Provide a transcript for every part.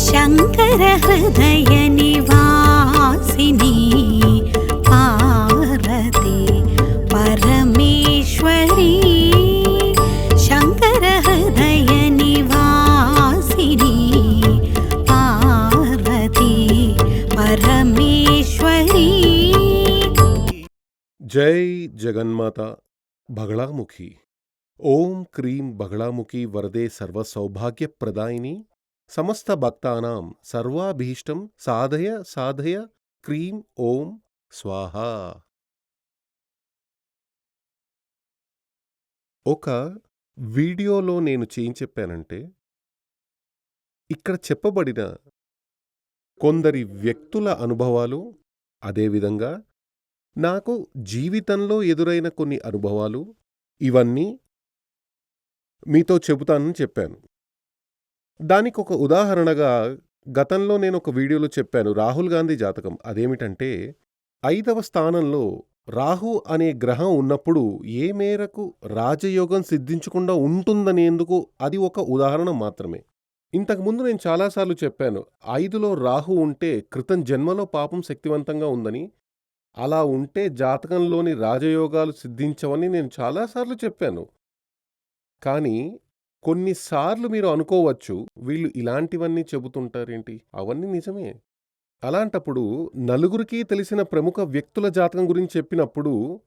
शङ्करवासिनी पार्वती परमेश्वरी। शङ्करवासिनी पार्वती परमेश्वरी। जै जगन्माता बगलामुखि। ॐ क्रीं बगलामुखि वरदे सर्वसौभाग्यप्रदायिनी। సమస్తభక్తానాం సమస్త సర్వాభీష్టం సాధయ సాధయ క్రీం ఓం స్వాహ. ఒక వీడియోలో నేను చేయించెప్పానంటే ఇక్కడ చెప్పబడిన కొందరి వ్యక్తుల అనుభవాలు అదేవిధంగా నాకు జీవితంలో ఎదురైన కొన్ని అనుభవాలు ఇవన్నీ మీతో చెబుతానని చెప్పాను. దానికి ఒక ఉదాహరణగా గతంలో నేను ఒక వీడియోలో చెప్పాను రాహుల్ గాంధీ జాతకం. అదేమిటంటే ఐదవ స్థానంలో రాహు అనే గ్రహం ఉన్నప్పుడు ఏ మేరకు రాజయోగం సిద్ధించకుండా ఉంటుందనేందుకు అది ఒక ఉదాహరణ మాత్రమే. ఇంతకుముందు నేను చాలాసార్లు చెప్పాను ఐదులో రాహు ఉంటే క్రితం జన్మలో పాపం శక్తివంతంగా ఉందని అలా ఉంటే జాతకంలోని రాజయోగాలు సిద్ధించవని నేను చాలాసార్లు చెప్పాను. కానీ కొన్నిసార్లు మీరు అనుకోవచ్చు వీళ్ళు ఇలాంటివన్నీ చెబుతుంటారేంటి? అవన్నీ నిజమే. అలాంటప్పుడు నలుగురికి తెలిసిన ప్రముఖ వ్యక్తుల జాతకం గురించి చెప్పినప్పుడు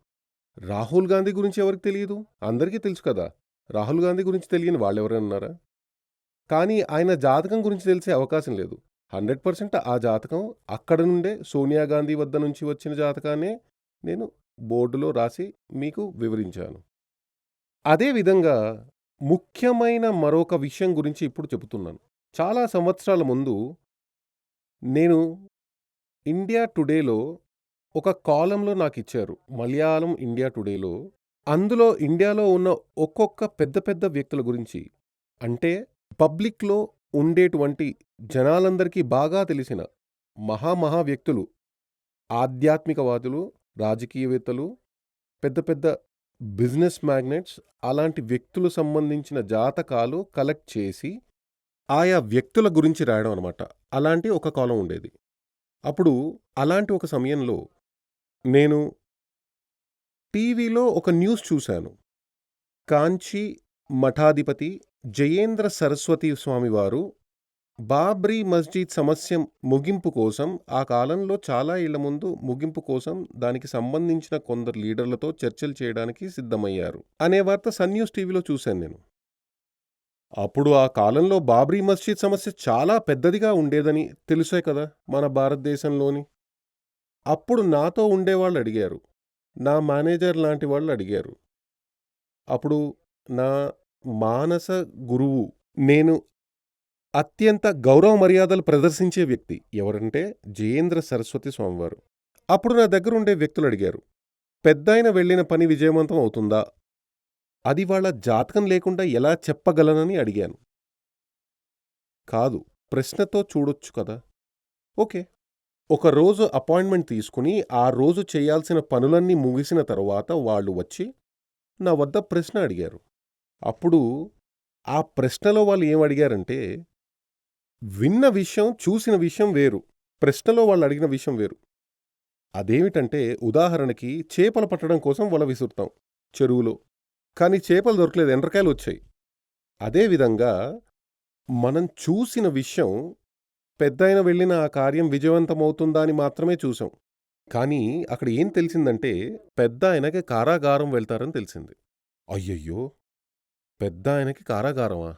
రాహుల్ గాంధీ గురించి ఎవరికి తెలియదు? అందరికీ తెలుసు కదా. రాహుల్ గాంధీ గురించి తెలియని వాళ్ళెవరన్నారా కానీ ఆయన జాతకం గురించి తెలిసే అవకాశం లేదు. హండ్రెడ్ పర్సెంట్ ఆ జాతకం అక్కడ నుండే సోనియా గాంధీ వద్ద నుంచి వచ్చిన జాతకాన్నే నేను బోర్డులో రాసి మీకు వివరించాను. అదేవిధంగా ముఖ్యమైన మరొక విషయం గురించి ఇప్పుడు చెబుతున్నాను. చాలా సంవత్సరాల ముందు నేను ఇండియా టుడేలో ఒక కాలంలో నాకు ఇచ్చారు. మలయాళం ఇండియా టుడేలో. అందులో ఇండియాలో ఉన్న ఒక్కొక్క పెద్ద పెద్ద వ్యక్తుల గురించి. అంటే పబ్లిక్లో ఉండేటువంటి జనాలందరికీ బాగా తెలిసిన మహామహా వ్యక్తులు. ఆధ్యాత్మికవాదులు రాజకీయవేత్తలు పెద్ద పెద్ద బిజినెస్ మ్యాగ్నెట్స్ అలాంటి వ్యక్తులు సంబంధించిన జాతకాలు కలెక్ట్ చేసి ఆయా వ్యక్తుల గురించి రాయడం అనమాట అలాంటి ఒక కాలం ఉండేది. అప్పుడు అలాంటి ఒక సమయంలో నేను టీవీలో ఒక న్యూస్ చూశాను. కాంచీ మఠాధిపతి జయేంద్ర సరస్వతి స్వామివారు బాబ్రీ మస్జిద్ సమస్య ముగింపు కోసం ఆ కాలంలో చాలా ఏళ్ళ ముందు ముగింపు కోసం దానికి సంబంధించిన కొందరు లీడర్లతో చర్చలు చేయడానికి సిద్ధమయ్యారు అనే వార్త సన్ న్యూస్ టీవీలో చూశాను నేను. అప్పుడు ఆ కాలంలో బాబ్రీ మస్జిద్ సమస్య చాలా పెద్దదిగా ఉండేదని తెలుసే కదా మన భారతదేశంలోని? అప్పుడు నాతో ఉండేవాళ్ళు అడిగారు. నా మేనేజర్ లాంటి వాళ్ళు అడిగారు. అప్పుడు నా మానస గురువు నేను అత్యంత గౌరవ మర్యాదలు ప్రదర్శించే వ్యక్తి ఎవరంటే జయేంద్ర సరస్వతి స్వామివారు. అప్పుడు నా దగ్గర ఉండే వ్యక్తులు అడిగారు పెద్దాయన వెళ్ళిన పని విజయవంతం అవుతుందా? అది వాళ్ళ జాతకం లేకుండా ఎలా చెప్పగలనని అడిగాను. కాదు ప్రశ్నతో చూడొచ్చు కదా. ఓకే. ఒక రోజు అపాయింట్మెంట్ తీసుకుని ఆ రోజు చేయాల్సిన పనులన్నీ ముగిసిన తరువాత వాళ్ళు వచ్చి నా వద్ద ప్రశ్న అడిగారు. అప్పుడు ఆ ప్రశ్నలో వాళ్ళు ఏం అడిగారంటే విన్న విషయం చూసిన విషయం వేరు. ప్రశ్నలో వాళ్ళు అడిగిన విషయం వేరు. అదేమిటంటే ఉదాహరణకి చేపలు పట్టడం కోసం వల విసురుతాం చెరువులో. కానీ చేపలు దొరకలేదు ఎండ్రకాయలు వచ్చాయి. అదేవిధంగా మనం చూసిన విషయం పెద్దాయన వెళ్ళిన ఆ కార్యం విజయవంతమవుతుందా అని మాత్రమే చూసాం. కానీ అక్కడ ఏం తెలిసిందంటే పెద్ద ఆయనకి కారాగారం వెళ్తారని తెలిసింది. అయ్యయ్యో! పెద్ద ఆయనకి కారాగారమా?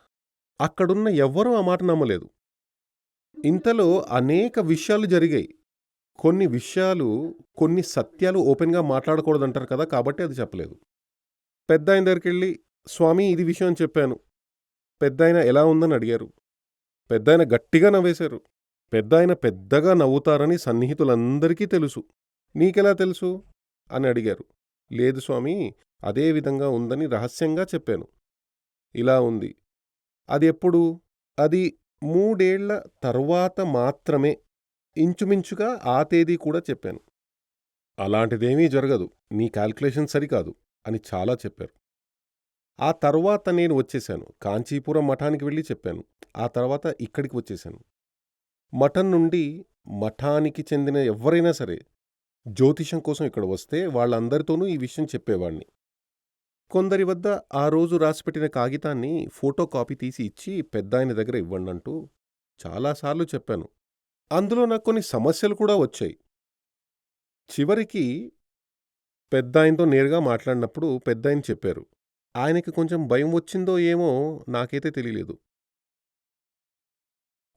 అక్కడున్న ఎవ్వరూ ఆ మాట నమ్మలేదు. ఇంతలో అనేక విషయాలు జరిగాయి. కొన్ని విషయాలు కొన్ని సత్యాలు ఓపెన్గా మాట్లాడకూడదంటారు కదా కాబట్టి అది చెప్పలేదు. పెద్ద ఆయన దగ్గరికి వెళ్ళి స్వామి ఇది విషయం అని చెప్పాను. పెద్ద ఆయన ఎలా ఉందని అడిగారు. పెద్ద ఆయన గట్టిగా నవ్వేశారు. పెద్ద ఆయన పెద్దగా నవ్వుతారని సన్నిహితులందరికీ తెలుసు. నీకెలా తెలుసు? అని అడిగారు. లేదు స్వామి అదే విధంగా ఉందని రహస్యంగా చెప్పాను. ఇలా ఉంది. అది ఎప్పుడు? అది మూడేళ్ళ తర్వాత మాత్రమే ఇంచుమించుగా ఆ తేదీ కూడా చెప్పాను. అలాంటిదేమీ జరగదు. నీ క్యాల్కులేషన్ సరికాదు అని చాలా చెప్పారు. ఆ తర్వాత నేను వచ్చేశాను కాంచీపురం మఠానికి వెళ్ళి చెప్పాను. ఆ తర్వాత ఇక్కడికి వచ్చేశాను మఠం నుండి మఠానికి చెందిన ఎవరైనా సరే జ్యోతిషం కోసం ఇక్కడ వస్తే వాళ్ళందరితోనూ ఈ విషయం చెప్పేవాడిని. కొందరి వద్ద ఆ రోజు రాసిపెట్టిన కాగితాన్ని ఫోటో కాపీ తీసి ఇచ్చి పెద్దాయన దగ్గర ఇవ్వండంటూ చాలాసార్లు చెప్పాను. అందులో నాకు కొన్ని సమస్యలు కూడా వచ్చాయి. చివరికి పెద్దాయనతో నేరుగా మాట్లాడినప్పుడు పెద్దాయన చెప్పారు. ఆయనకి కొంచెం భయం వచ్చిందో ఏమో నాకైతే తెలియలేదు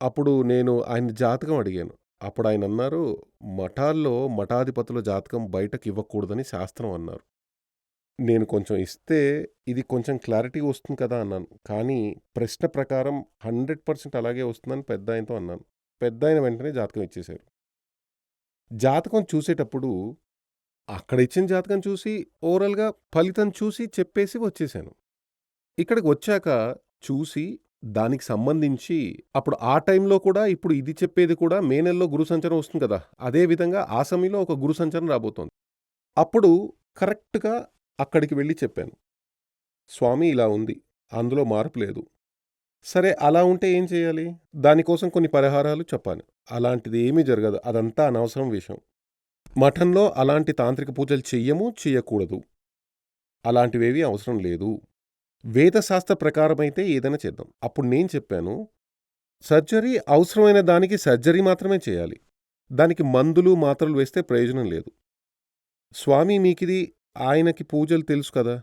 అప్పుడు నేను ఆయన జాతకం అడిగాను. అప్పుడాయనన్నారు, "మఠాల్లో మఠాధిపతుల జాతకం బయటకివ్వకూడదని శాస్త్రం" అన్నారు. నేను కొంచెం ఇస్తే ఇది కొంచెం క్లారిటీ వస్తుంది కదా అన్నాను. కానీ ప్రశ్న ప్రకారం 100% అలాగే వస్తుందని పెద్దాయనతో అన్నాను. పెద్దాయన వెంటనే జాతకం ఇచ్చేశారు. జాతకం చూసేటప్పుడు అక్కడ ఇచ్చిన జాతకం చూసి ఓవరాల్‌గా ఫలితం చూసి చెప్పేసి వచ్చేశాను. ఇక్కడికి వచ్చాక చూసి దానికి సంబంధించి అప్పుడు ఆ టైంలో కూడా ఇప్పుడు ఇది చెప్పేది కూడా మే నెలలో గురు సంచారం వస్తుంది కదా! అదే విధంగా ఆ సమయంలో ఒక గురు సంచారం రాబోతోంది. అప్పుడు కరెక్ట్‌గా అక్కడికి వెళ్ళి చెప్పాను. స్వామి ఇలా ఉంది. అందులో మార్పు లేదు. సరే అలా ఉంటే ఏం చేయాలి? దానికోసం కొన్ని పరిహారాలు చెప్పాను. అలాంటిది ఏమీ జరగదు. అదంతా అనవసరం విషయం. మఠంలో అలాంటి తాంత్రిక పూజలు చెయ్యము, చెయ్యకూడదు. అలాంటివేవీ అవసరం లేదు. వేదశాస్త్ర ప్రకారమైతే ఏదైనా చేద్దాం. అప్పుడు నేను చెప్పాను, సర్జరీ అవసరమైన దానికి సర్జరీ మాత్రమే చేయాలి. దానికి మందులు, మాత్రలు వేస్తే ప్రయోజనం లేదు. స్వామి మీకిది ఆయనకి పూజలు తెలుసు కదా!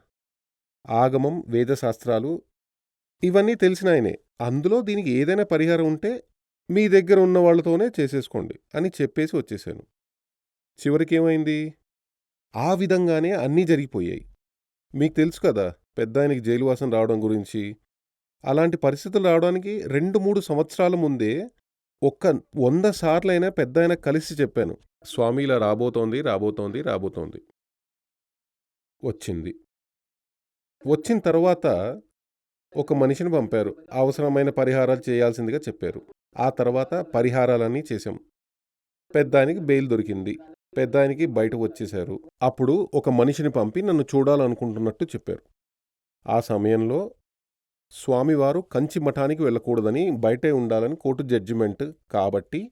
ఆగమం, వేదశాస్త్రాలు ఇవన్నీ తెలిసినాయనే. అందులో దీనికి ఏదైనా పరిహారం ఉంటే మీ దగ్గర ఉన్న వాళ్ళతోనే చేసేసుకోండి అని చెప్పేసి వచ్చేశాను. చివరికేమైంది? ఆ విధంగానే అన్నీ జరిగిపోయాయి. మీకు తెలుసు కదా! పెద్దాయనకి జైలువాసం రావడం గురించి. అలాంటి పరిస్థితులు రావడానికి 2, 3 సంవత్సరాల ముందే ఒక్క వంద సార్లైనా పెద్దాయనకి కలిసి చెప్పాను. స్వామి ఇలా రాబోతోంది, రాబోతోంది, రాబోతోంది. వచ్చింది. వచ్చిన తర్వాత ఒక మనిషిని పంపారు. అవసరమైన పరిహారాలు చేయాల్సిందిగా చెప్పారు. ఆ తర్వాత పరిహారాలన్నీ చేశాం. పెద్దానికి బెయిల్ దొరికింది. పెద్దానికి బయటకు వచ్చేశారు. అప్పుడు ఒక మనిషిని పంపి నన్ను చూడాలనుకుంటున్నట్టు చెప్పారు. ఆ సమయంలో స్వామివారు కంచి మఠానికి వెళ్ళకూడదని బయటే ఉండాలని కోర్టు జడ్జిమెంట్ కాబట్టి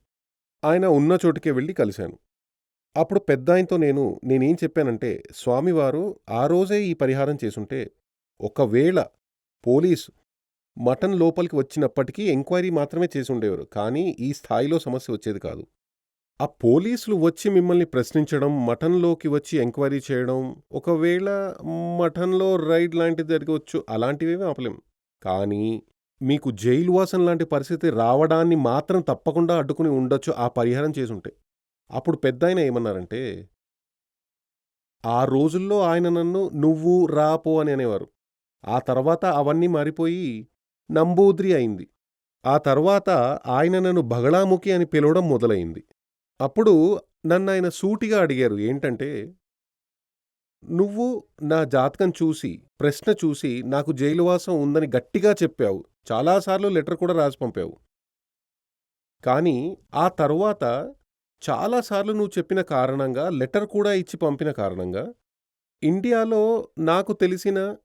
ఆయన ఉన్న చోటుకే వెళ్ళి కలిశాను. అప్పుడు పెద్దాయనతో నేను నేనేం చెప్పానంటే స్వామివారు ఆ రోజే ఈ పరిహారం చేసుంటే ఒకవేళ పోలీసు మఠం లోపలికి వచ్చినప్పటికీ ఎంక్వైరీ మాత్రమే చేసుండేవారు. కానీ ఈ స్థాయిలో సమస్య వచ్చేది కాదు. ఆ పోలీసులు వచ్చి మిమ్మల్ని ప్రశ్నించడం, మఠంలోకి వచ్చి ఎంక్వైరీ చేయడం, ఒకవేళ మఠంలో రైడ్ లాంటిది జరగవచ్చు అలాంటివేమీ ఆపలేం. కానీ మీకు జైలువాసం లాంటి పరిస్థితి రావడాన్ని మాత్రం తప్పకుండా అడ్డుకుని ఉండొచ్చు ఆ పరిహారం చేసుంటే. అప్పుడు పెద్దాయన ఏమన్నారంటే ఆ రోజుల్లో ఆయన నన్ను నువ్వు, రా, పో అని అనేవారు. ఆ తర్వాత అవన్నీ మారిపోయి నంబూద్రి అయింది. ఆ తర్వాత ఆయన నన్ను బగళాముఖి అని పిలవడం మొదలయింది. అప్పుడు నన్నాయన సూటిగా అడిగారు ఏంటంటే నువ్వు నా జాతకం చూసి, ప్రశ్న చూసి నాకు జైలువాసం ఉందని గట్టిగా చెప్పావు. చాలాసార్లు లెటర్ కూడా రాసి పంపావు. కానీ ఆ తరువాత చాలా సార్లు నువ్వు చెప్పిన కారణంగా లెటర్ కూడా ఇచ్చి పంపిన కారణంగా ఇండియాలో నాకు తెలిసిన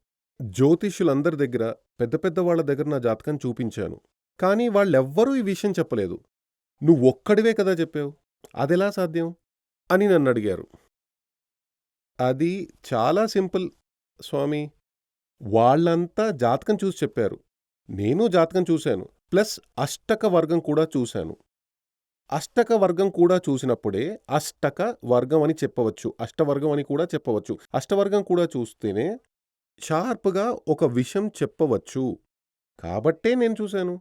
జ్యోతిష్యులందరి దగ్గర పెద్ద పెద్ద వాళ్ళ దగ్గర నా జాతకం చూపించాను. కానీ వాళ్ళెవ్వరూ ఈ విషయం చెప్పలేదు. నువ్వొక్కడివే కదా చెప్పావు. అదెలా సాధ్యం? అని నన్నడిగారు. అది చాలా సింపుల్ స్వామీ. వాళ్ళంతా జాతకం చూసి చెప్పారు. నేను జాతకం చూశాను. ప్లస్ అష్టక వర్గం కూడా చూశాను. అష్టక వర్గం కూడా చూసినప్పుడే అష్టక వర్గం అని చెప్పవచ్చు. అష్టవర్గం అని కూడా చెప్పవచ్చు. అష్టవర్గం కూడా చూస్తేనే షార్ప్‌గా ఒక విషయం చెప్పవచ్చు. కాబట్టే నేను చూశాను.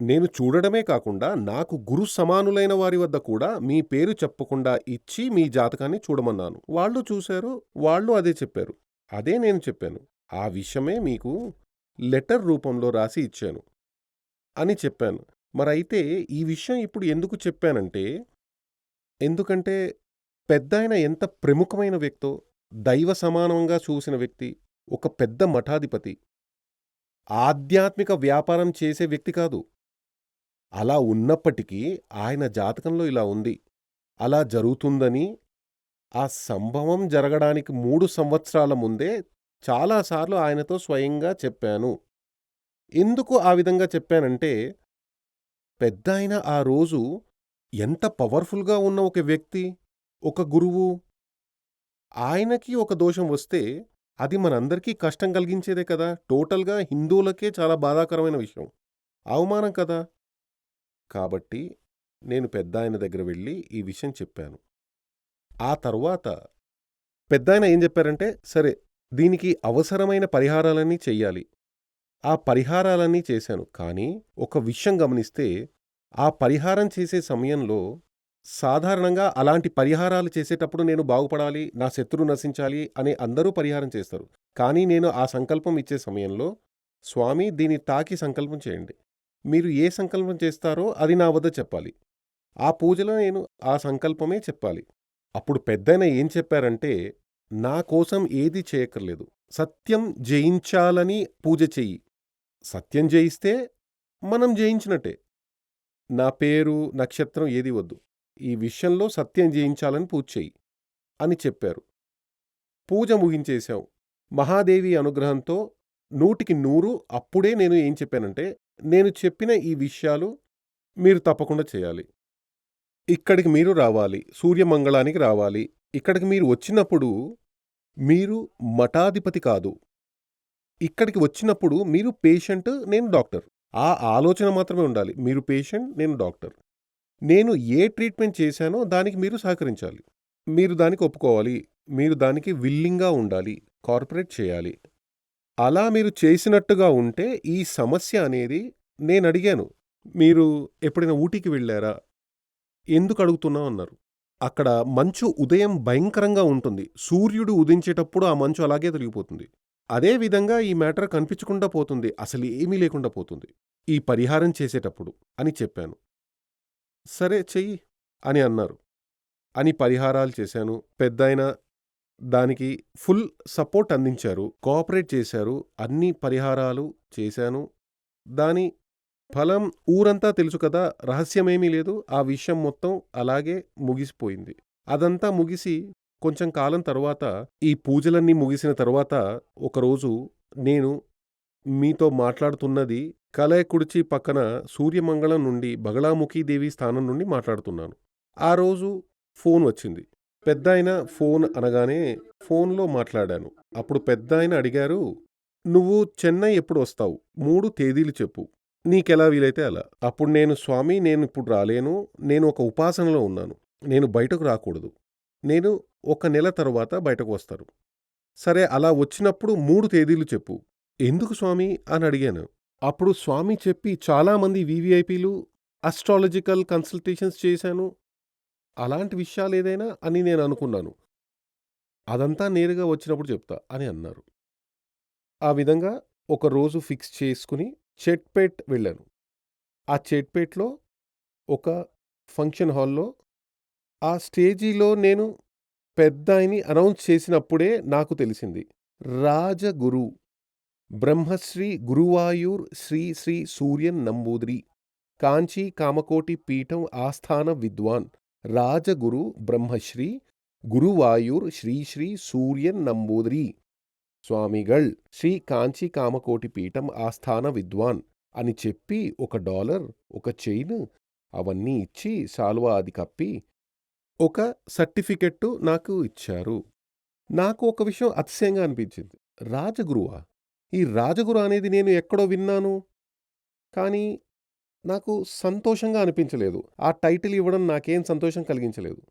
నేను చూడడమే కాకుండా నాకు గురు సమానులైన వారి వద్ద కూడా మీ పేరు చెప్పకుండా ఇచ్చి మీ జాతకాన్ని చూడమన్నాను. వాళ్ళు చూశారు. వాళ్ళు అదే చెప్పారు. అదే నేను చెప్పాను. ఆ విషయమే మీకు లెటర్ రూపంలో రాసి ఇచ్చాను. అని చెప్పాను. మరైతే ఈ విషయం ఇప్పుడు ఎందుకు చెప్పానంటే ఎందుకంటే పెద్దాయన ఎంత ప్రముఖమైన వ్యక్తో, దైవ సమానంగా చూసిన వ్యక్తి, ఒక పెద్ద మఠాధిపతి. ఆధ్యాత్మిక వ్యాపారం చేసే వ్యక్తి కాదు. అలా ఉన్నప్పటికీ ఆయన జాతకంలో ఇలా ఉంది. అలా జరుగుతుందని ఆ సంభవం జరగడానికి 3 సంవత్సరాల ముందే చాలా సార్లు ఆయనతో స్వయంగా చెప్పాను. ఎందుకు ఆ విధంగా చెప్పానంటే పెద్దాయన ఆ రోజు ఎంత పవర్‌ఫుల్‌గా ఉన్న ఒక వ్యక్తి, ఒక గురువు. ఆయనకి ఒక దోషం వస్తే, అది మనందరికీ కష్టం కలిగించేదే కదా! టోటల్‌గా హిందువులకే చాలా బాధాకరమైన విషయం. అవమానం కదా! కాబట్టి నేను పెద్దాయన దగ్గర వెళ్ళి ఈ విషయం చెప్పాను. ఆ తరువాత పెద్దాయన ఏం చెప్పారంటే సరే దీనికి అవసరమైన పరిహారాలన్నీ చెయ్యాలి. ఆ పరిహారాలన్నీ చేశాను. కానీ ఒక విషయం గమనిస్తే, ఆ పరిహారం చేసే సమయంలో సాధారణంగా అలాంటి పరిహారాలు చేసేటప్పుడు నేను బాగుపడాలి, నా శత్రువు నశించాలి అని అందరూ పరిహారం చేస్తారు. కానీ నేను ఆ సంకల్పం ఇచ్చే సమయంలో, స్వామి దీన్ని తాకి సంకల్పం చేయండి. మీరు ఏ సంకల్పం చేస్తారో అది నా వద్ద చెప్పాలి. ఆ పూజలో నేను ఆ సంకల్పమే చెప్పాలి. అప్పుడు పెద్దయిన ఏం చెప్పారంటే, నా కోసం ఏదీ చేయక్కర్లేదు. సత్యం జయించాలని పూజ చెయ్యి. సత్యం జయిస్తే మనం జయించినట్టే. నా పేరు, నక్షత్రం ఏది వద్దు. ఈ విషయంలో సత్యం జయించాలని పూజ చెయ్యి అని చెప్పారు. పూజ ముగించేశాం. మహాదేవి అనుగ్రహంతో నూటికి నూరు అప్పుడే నేను ఏం చెప్పానంటే, నేను చెప్పిన ఈ విషయాలు మీరు తప్పకుండా చేయాలి. ఇక్కడికి మీరు రావాలి. సూర్యమంగళానికి రావాలి. ఇక్కడికి మీరు వచ్చినప్పుడు మీరు మఠాధిపతి కాదు. ఇక్కడికి వచ్చినప్పుడు మీరు పేషెంట్, నేను డాక్టర్. ఆ ఆలోచన మాత్రమే ఉండాలి. మీరు పేషెంట్, నేను డాక్టర్. నేను ఏ ట్రీట్మెంట్ చేశానో దానికి మీరు సహకరించాలి. మీరు దానికి ఒప్పుకోవాలి. మీరు దానికి విల్లింగ్‌గా ఉండాలి. కార్పొరేట్ చేయాలి. అలా మీరు చేసినట్టుగా ఉంటే ఈ సమస్య అనేది నేను అడిగాను మీరు ఎప్పుడైనా ఊటీకి వెళ్ళారా ఎందుకు అడుగుతున్నావు అన్నారు. అక్కడ మంచు ఉదయం భయంకరంగా ఉంటుంది. సూర్యుడు ఉదించేటప్పుడు ఆ మంచు అలాగే తొలగిపోతుంది. అదే విధంగా ఈ మ్యాటర్ కనిపించకుండా పోతుంది. అసలు ఏమీ లేకుండా పోతుంది. ఈ పరిహారం చేసేటప్పుడు అని చెప్పాను. సరే చెయ్యి అని అన్నారు. అని పరిహారాలు చేశాను. పెద్దాయన దానికి ఫుల్ సపోర్ట్ అందించారు. కోఆపరేట్ చేశారు. అన్ని పరిహారాలు చేశాను. దాని ఫలం ఊరంతా తెలుసు కదా! రహస్యమేమీ లేదు. ఆ విషయం మొత్తం అలాగే ముగిసిపోయింది. అదంతా ముగిసి కొంచెం కాలం తరువాత ఈ పూజలన్నీ ముగిసిన తర్వాత ఒకరోజు నేను మీతో మాట్లాడుతున్నది కలయకుడిచి పక్కన సూర్యమంగళం నుండి బగళాముఖీదేవి స్థానం నుండి మాట్లాడుతున్నాను. ఆ రోజు ఫోన్ వచ్చింది. పెద్దాయన ఫోన్ అనగానే ఫోన్‌లో మాట్లాడాను. అప్పుడు పెద్దాయన అడిగారు, "నువ్వు చెన్నై ఎప్పుడు వస్తావు మూడు తేదీలు చెప్పు. నీకెలా వీలైతే అలా." అప్పుడు నేను స్వామి నేను ఇప్పుడు రాలేను. నేను ఒక ఉపాసనలో ఉన్నాను. నేను బయటకు రాకూడదు. నేను ఒక నెల తరువాత బయటకు వస్తాను. సరే అలా వచ్చినప్పుడు మూడు తేదీలు చెప్పు. ఎందుకు స్వామి అని అడిగాను. అప్పుడు స్వామి చెప్పి చాలామంది వివిఐపీలు అస్ట్రాలజికల్ కన్సల్టేషన్స్ చేశాను. అలాంటి విషయాలేదైనా అని నేను అనుకున్నాను. అదంతా నేరుగా వచ్చినప్పుడు చెప్తా అని అన్నారు. ఆ విధంగా ఒక రోజు ఫిక్స్ చేసుకుని చెట్‌పేట్ వెళ్ళాను. ఆ చెట్‌పేట్‌లో ఒక ఫంక్షన్ హాల్‌లో ఆ స్టేజీలో నేను పెద్దాయని అనౌన్స్ చేసినప్పుడే నాకు తెలిసింది. రాజగురు బ్రహ్మశ్రీ గురువాయూర్ శ్రీ శ్రీ సూర్యన్ నంబూద్రి కాంచీ కామకోటి పీఠం ఆస్థాన విద్వాన్ రాజగురు బ్రహ్మశ్రీ గురువాయూర్ శ్రీ శ్రీ సూర్యన్ నంబూద్రి స్వామిగళ్ శ్రీ కాంచీ కామకోటి పీఠం ఆస్థాన విద్వాన్ అని చెప్పి ఒక డాలర్, ఒక చైన్ అవన్నీ ఇచ్చి శాలువా అది కప్పి ఒక సర్టిఫికెట్టు నాకు ఇచ్చారు. నాకు ఒక విషయం అతిశయంగా అనిపించింది. రాజగురువా? ఈ రాజగురు అనేది నేను ఎక్కడో విన్నాను. కానీ నాకు సంతోషంగా అనిపించలేదు. ఆ టైటిల్ ఇవ్వడం నాకేం సంతోషం కలిగించలేదు.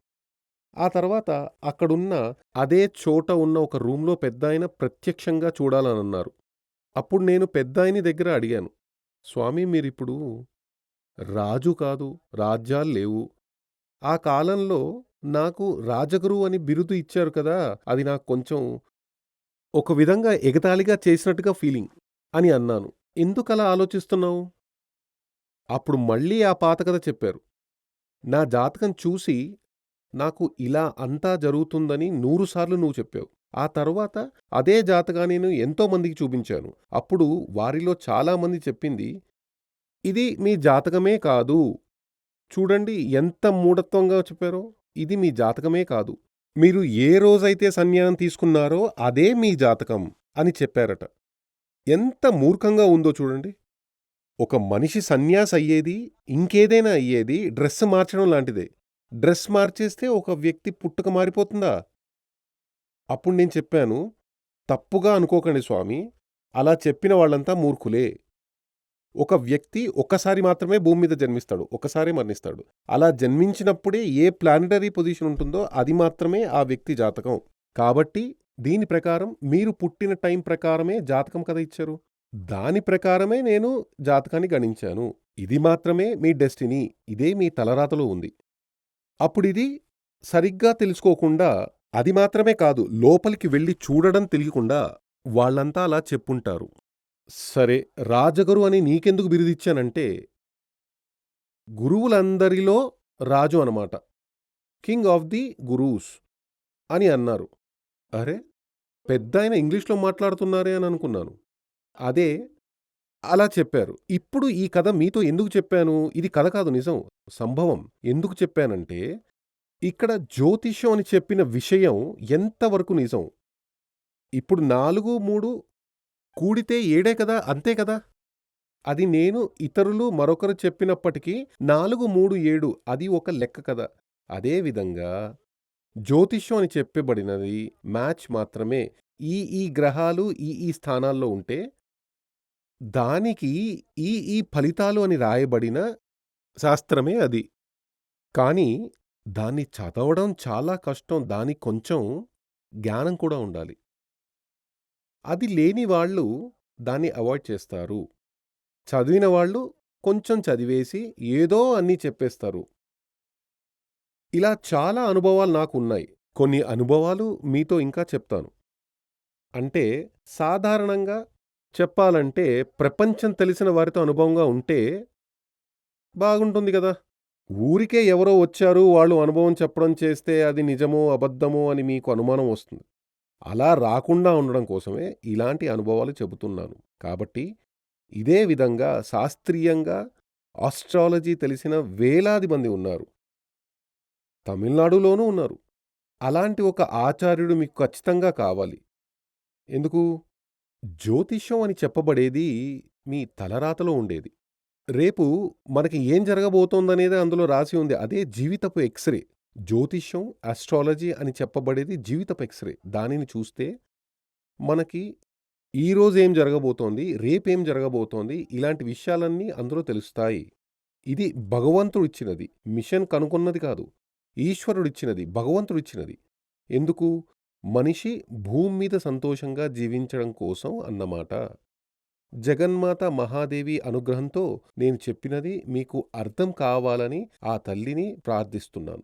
ఆ తర్వాత అక్కడున్న అదే చోట ఉన్న ఒక రూమ్‌లో పెద్దాయన ప్రత్యక్షంగా చూడాలనన్నారు. అప్పుడు నేను పెద్దాయని దగ్గర అడిగాను. స్వామీ మీరిప్పుడు రాజు కాదు, రాజ్యాలు లేవు. ఆ కాలంలో నాకు రాజగురువు అని బిరుదు ఇచ్చారు కదా! అది నాకు కొంచెం ఒక విధంగా ఎగతాళిగా చేసినట్టుగా ఫీలింగ్ అని అన్నాను. ఎందుకలా ఆలోచిస్తున్నావు? అప్పుడు మళ్ళీ ఆ పాతకథ చెప్పారు. నా జాతకం చూసి నాకు ఇలా అంతా జరుగుతుందని నూరుసార్లు నువ్వు చెప్పావు. ఆ తరువాత అదే జాతకాన్ని నేను ఎంతో మందికి చూపించాను. అప్పుడు వారిలో చాలామంది చెప్పింది, "ఇది మీ జాతకమే కాదు. చూడండి ఎంత మూఢత్వంగా చెప్పారో. ఇది మీ జాతకమే కాదు. మీరు ఏ రోజైతే సన్యాసం తీసుకున్నారో అదే మీ జాతకం" అని చెప్పారట. ఎంత మూర్ఖంగా ఉందో చూడండి. ఒక మనిషి సన్యాసి అయ్యేది ఇంకేదైనా అయ్యేది డ్రెస్ మార్చడం లాంటిదే. డ్రెస్ మార్చేస్తే ఒక వ్యక్తి పుట్టుక మారిపోతుందా? అప్పుడు నేను చెప్పాను, తప్పుగా అనుకోకండి స్వామి అలా చెప్పిన వాళ్ళంతా మూర్ఖులే. ఒక వ్యక్తి ఒక్కసారి మాత్రమే భూమి మీద జన్మిస్తాడు. ఒకసారి మరణిస్తాడు. అలా జన్మించినప్పుడే ఏ ప్లానిటరీ పొజిషన్ ఉంటుందో అది మాత్రమే ఆ వ్యక్తి జాతకం. కాబట్టి దీని ప్రకారం మీరు పుట్టిన టైం ప్రకారమే జాతకం కథ ఇచ్చారు. దాని ప్రకారమే నేను జాతకాన్ని గణించాను. ఇది మాత్రమే మీ డెస్టినీ. ఇదే మీ తలరాతలో ఉంది. అప్పుడిది సరిగ్గా తెలుసుకోకుండా అది మాత్రమే కాదు లోపలికి వెళ్ళి చూడడం తెలియకుండా వాళ్ళంతా అలా చెప్పుంటారు. సరే రాజగురు అని నీకెందుకు బిరుదిచ్చానంటే గురువులందరిలో రాజు అనమాట. కింగ్ ఆఫ్ ది గురూస్ అని అన్నారు. అరే! పెద్దాయన ఇంగ్లీష్‌లో మాట్లాడుతున్నారే అని అనుకున్నాను. అదే అలా చెప్పారు. ఇప్పుడు ఈ కథ మీతో ఎందుకు చెప్పాను? ఇది కథ కాదు నిజం. సంభవం. ఎందుకు చెప్పానంటే ఇక్కడ జ్యోతిష్యం అని చెప్పిన విషయం ఎంతవరకు నిజం? ఇప్పుడు 4, 3 కూడితే ఏడే కదా! అంతే కదా! అది నేను ఇతరులు మరొకరు చెప్పినప్పటికీ 4, 3, 7 అది ఒక లెక్క కదా! అదే విధంగా జ్యోతిష్యం అని చెప్పబడినది మ్యాచ్ మాత్రమే. ఈ ఈ గ్రహాలు ఈ ఈ స్థానాల్లో ఉంటే దానికి ఈ ఈ ఫలితాలు అని రాయబడిన శాస్త్రమే అది. కానీ దాన్ని చదవడం చాలా కష్టం. దానికి కొంచెం జ్ఞానం కూడా ఉండాలి. అది లేని వాళ్ళు దాన్ని అవాయిడ్ చేస్తారు. చదివిన వాళ్ళు కొంచెం చదివేసి ఏదో అన్నీ చెప్పేస్తారు. ఇలా చాలా అనుభవాలు నాకున్నాయి. కొన్ని అనుభవాలు మీతో ఇంకా చెప్తాను. అంటే సాధారణంగా చెప్పాలంటే ప్రపంచం తెలిసిన వారితో అనుభవంగా ఉంటే బాగుంటుంది కదా ఊరికే ఎవరో వచ్చారు, వాళ్ళు అనుభవం చెప్పడం చేస్తే అది నిజమో, అబద్ధమో అని మీకు అనుమానం వస్తుంది. అలా రాకుండా ఉండడం కోసమే ఇలాంటి అనుభవాలు చెబుతున్నాను. కాబట్టి ఇదే విధంగా శాస్త్రీయంగా ఆస్ట్రాలజీ తెలిసిన వేలాది మంది ఉన్నారు. తమిళనాడులోనూ ఉన్నారు. అలాంటి ఒక ఆచార్యుడు మీకు ఖచ్చితంగా కావాలి. ఎందుకు? జ్యోతిష్యం అని చెప్పబడేది మీ తలరాతలో ఉండేది. రేపు మనకి ఏం జరగబోతోందనేది అందులో రాసి ఉంది. అదే జీవితపు ఎక్స్‌రే. జ్యోతిష్యం, ఆస్ట్రాలజీ అని చెప్పబడేది జీవితపు ఎక్స్‌రే. దానిని చూస్తే మనకి ఈరోజు ఏం జరగబోతోంది, రేపేం జరగబోతోంది ఇలాంటి విషయాలన్నీ అందులో తెలుస్తాయి. ఇది భగవంతుడిచ్చినది. మిషన్ కనుగొన్నది కాదు. ఈశ్వరుడిచ్చినది. భగవంతుడిచ్చినది. ఎందుకు? మనిషి భూమి మీద సంతోషంగా జీవించడం కోసం అన్నమాట. జగన్మాత మహాదేవి అనుగ్రహంతో నేను చెప్పినది మీకు అర్థం కావాలని ఆ తల్లిని ప్రార్థిస్తున్నాను.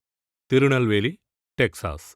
திருநெல்வேலி டெக்சாஸ்